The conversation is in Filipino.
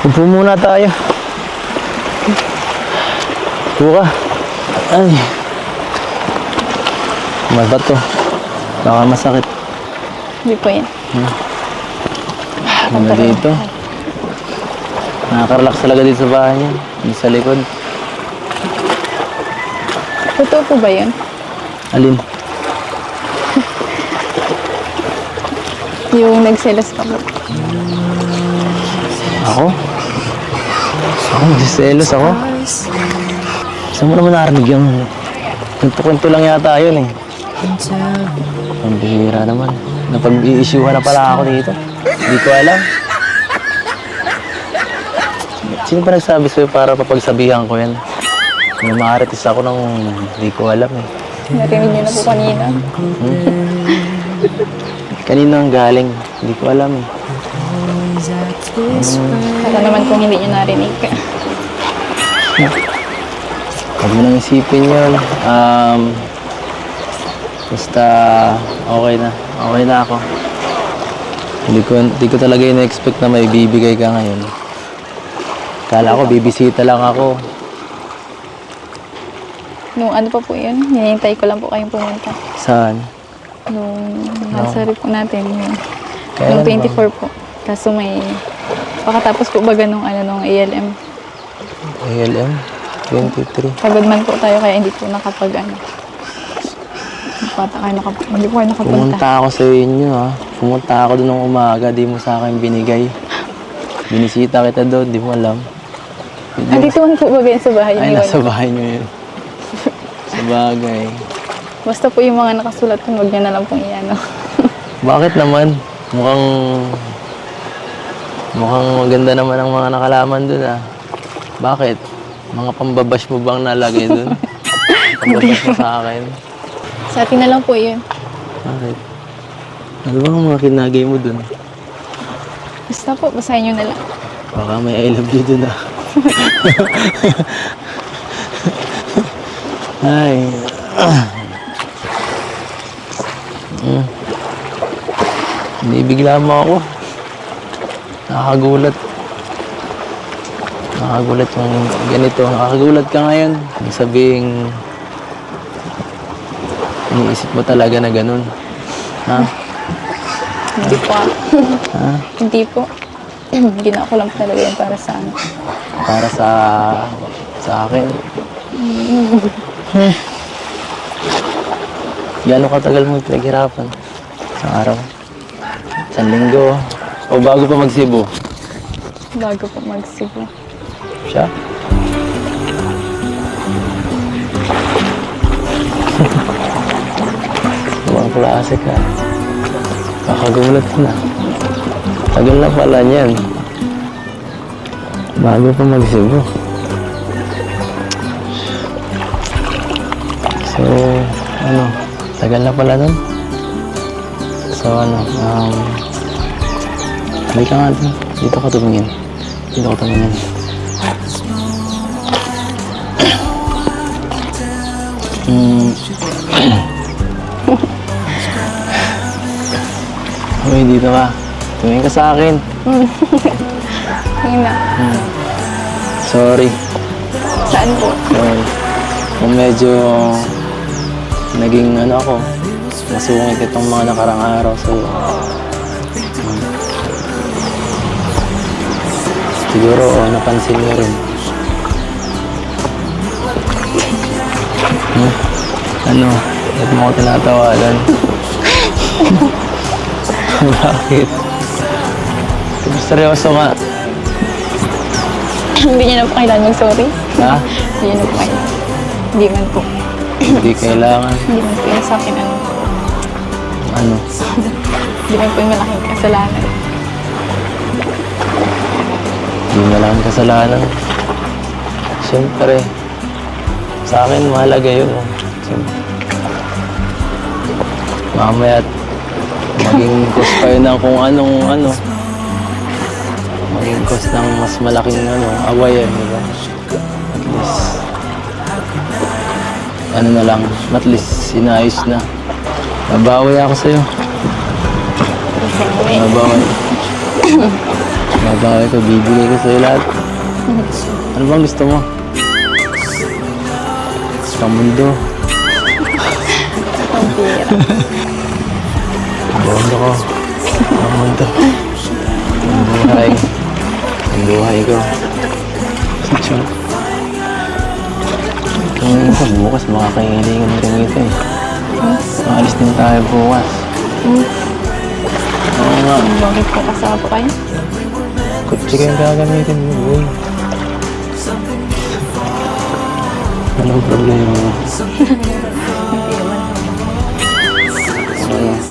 Upo muna tayo. Upo ka. Ay. May bato. Baka masakit. Hindi po yan. Ano dito? Nakaka-relax talaga dito sa bahay niya. Dito sa likod. Totoo po ba yun? Alin? Yung nagselos ka po. Ako? Ako, magsiselos ako. Saan mo naman narinig yung... Kwento-kwento lang yata yun eh. Ang bihira naman. Napag-i-issuehan na pala ako dito. Hindi ko alam. Sino pa nagsabi sa'yo para papagsabihan ko yan? May maaritis ako nang hindi ko alam eh. Narinig niyo na po kanina. Kanina ang galing. Hindi ko alam eh. Kala naman kung hindi niyo narinig. Huwag mo nang isipin yun. Um, basta okay na. Okay na ako. Hindi ko, hindi ko talaga in-expect na may bibigay ka ngayon. Kala ko, bibisita lang ako. Nung ano pa po yun, hinihintay ko lang po kayong pumunta. Saan? Nung nursery po natin, yun. Kailan Nung ba? 24 po. Kaso may, pakatapos po baga nung ano, nung ALM. ALM? 23. Pagod man po tayo kaya hindi po nakapag ano. Hindi po ata kayo nakap hindi po kayo nakapunta. Pumunta ako sa inyo ha. Pumunta ako doon ng umaga. Di mo sa akin binigay. Binisita kita doon. Di mo alam. Ah, dito man po baga yun sa bahay. Ay, iniwan nasa bahay niyo yun. sa bagay. Basta po yung mga nakasulat dun, huwag niyo na lang pong iano. Bakit naman? Mukhang... Mukhang maganda naman ang mga nakalaman dun ah. Bakit? Mga pambabash mo bang nalagay dun? pambabash mo sa akin? sa atin na lang po yun. Bakit? Ano bang mga kinagay mo dun? Basta po, basahin niyo na lang. Baka may I love you dun ah. Ay. Mm. Binibigla mo ako. Nakakagulat. Nakakagulat yung ganito. Nakakagulat ka ngayon. Ibig Sabing, iniisip mo talaga na ganun. Ha? Hindi po. Ha? Hindi po. Ginawa ko lang talaga yun para sa ano. Para sa sa akin. Gano'ng katagal mo pinaghirapan? Isang araw? Isang linggo? O bago pa magsibo? Bago po magsibo. Siya? Ibang klase ka. Kakagulat ka na. Tagal na pala niyan. Bago pa magsibo. So, ano, tagal na pala nun. So, ano, um, halika nga dun. Dito ka tumingin. Dito ka tumingin. Hmm. Uy, dito ka. Tumingin ka sa akin. Yun na. Sorry. Saan po? Sorry. Kung medyo naging ano ako, masungit itong mga nakarang araw sa Siguro, oh, napansin mo rin. Hmm? Ano? Ba't mo ako tinatawalan? Bakit? Seryoso nga. Hindi niyo na po kailangan mag-sorry. Ha? Hindi niyo na po kailangan. Hindi man po. Hindi kailangan. Hindi man po yung sa akin ano. Ano? Hindi man po yung malaking kasalanan. Hindi mo lang kasalanan. Siyempre, sa akin mahalaga yun. Oh. Siyempre. Mamaya maging cause yun ng kung anong ano. Maging cause ng mas malaking ano, awayan, di ba? At least, ano na lang, at least sinayos na. Nabawi ako sa'yo. Nabawi. Babawi ko, bibigay ko sa'yo lahat. Ano bang gusto mo? Sa mundo. Ang pira. Mundo ko. Ang mundo. Ang buhay. Ang buhay ko. Joke. Kung isa, bukas makakahilingan rin ito eh. Maalis din tayo bukas. Oo nga. Bakit po kasama kayo? Kutsi kayong gagamitin mo, boy. Walang problema